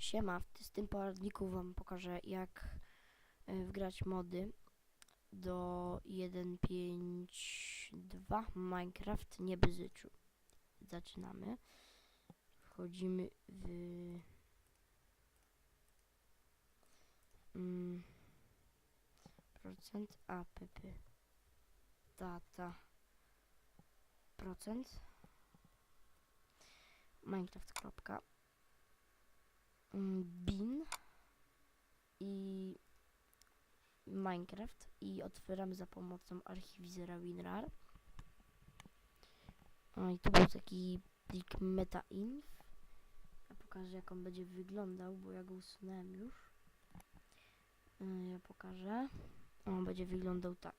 Siema, w, tym poradniku wam pokażę jak e, wgrać mody do 1.5.2 Minecraft nie bzyczu. Zaczynamy. Wchodzimy w mm, procent app data procent minecraft. kropka, bin i Minecraft i otwieramy za pomocą archiwizera WinRAR. No i tu był taki plik metainf. Ja pokażę jak on będzie wyglądał, bo ja go usunąłem już. Y, Ja pokażę. On będzie wyglądał tak.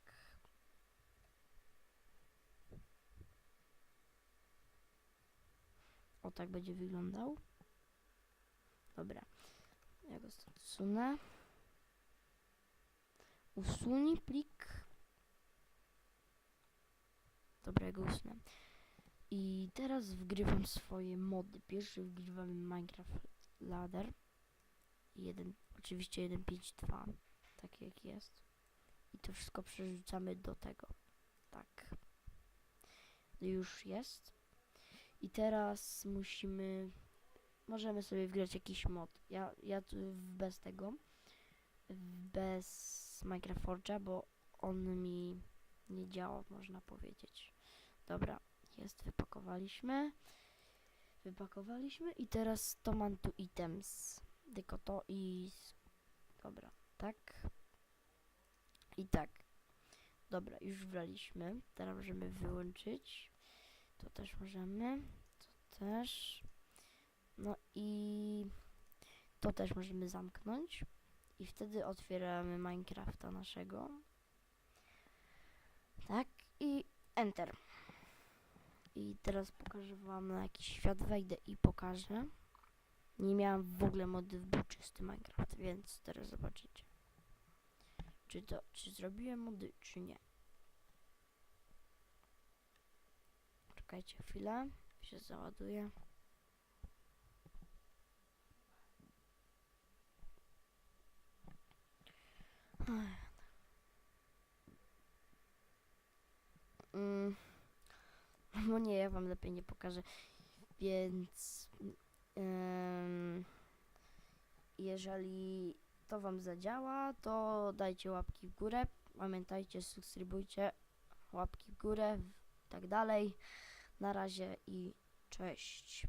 O tak będzie wyglądał. Dobra. Ja go stąd usunę. Usuń plik. Dobra, ja go usunę. I teraz wgrywam swoje mody. Pierwszy wgrywamy Minecraft Ladder. Jeden, oczywiście 1.5.2. Tak jak jest. I to wszystko przerzucamy do tego. Tak. Już jest. I teraz musimy... Możemy sobie wgrać jakiś mod. Ja, ja bez tego. Bez Minecraft Forge'a, bo on mi nie działa, można powiedzieć. Dobra, jest, wypakowaliśmy. Wypakowaliśmy i teraz to mam tu items. Tylko to i... Dobra, tak. I tak. Dobra, już wlaliśmy. Teraz możemy wyłączyć. To też możemy. To też. No i... To też możemy zamknąć. I wtedy otwieramy Minecrafta naszego. Tak, i Enter. I teraz pokażę wam na jakiś świat wejdę i pokażę. Nie miałam w ogóle mody w był Minecraft, więc teraz zobaczycie. Czy to, czy zrobiłem mody, czy nie. Czekajcie chwilę, się załaduje. No nie, ja wam lepiej nie pokażę. Więc em, jeżeli to wam zadziała, to dajcie łapki w górę. Pamiętajcie, subskrybujcie, łapki w górę, tak dalej. Na razie i cześć.